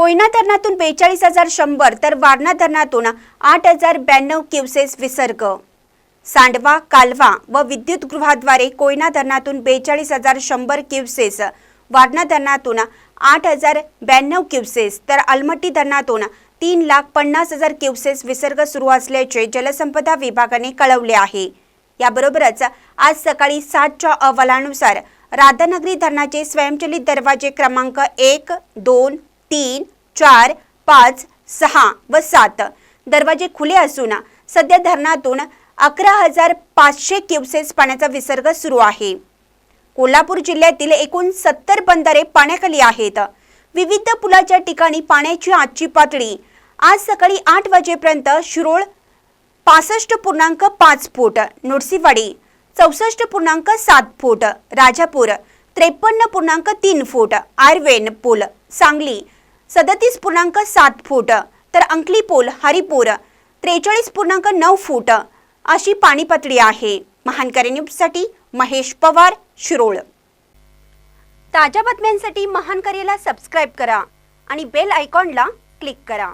कोयना धरणातून बेचाळीस हजार शंभर तर वारणा धरणातून आठ हजार ब्याण्णव क्युसेस विसर्ग. सांडवा कालवा व विद्युतगृहाद्वारे कोयना धरणातून बेचाळीस हजार शंभर क्युसेस वारणा धरणातून आठ हजार ब्याण्णव क्युसेस तर अलमट्टी धरणातून तीन लाख पन्नास हजार क्युसेस विसर्ग सुरू असल्याचे जलसंपदा विभागाने कळवले आहे. याबरोबरच आज सकाळी सातच्या अहवालानुसार राधानगरी धरणाचे स्वयंचलित दरवाजे क्रमांक एक दोन तीन चार पाच सहा व सात. दरवाजे खुले असून सध्या धरणातून अकरा हजार पाचशे क्युसेस पाण्याचा विसर्ग सुरू आहे. कोल्हापूर जिल्ह्यातील एकूण सत्तर बंधारे पाण्याखाली आहेत. विविध पुलाच्या ठिकाणी पाण्याची आजची पातळी आज सकाळी आठ वाजेपर्यंत शिरोळ पासष्ट पूर्णांक पाच फूट नृसिंहवाडी चौसष्ट पूर्णांक सात फूट राजापूर त्रेपन्न पूर्णांक तीन फूट आयर्वेन पूल सांगली सदतीस पूर्णांक सात फूट. तर अंकली पूल हरिपूर त्रेचाळीस पूर्णांक नऊ फूट. अशी पाणी पातळी आहे महानकरी न्यूजसाठी महेश पवार शिरोळ. ताज्या बातम्यांसाठी महानकरीला सबस्क्राईब करा आणि बेल आयकॉनला क्लिक करा.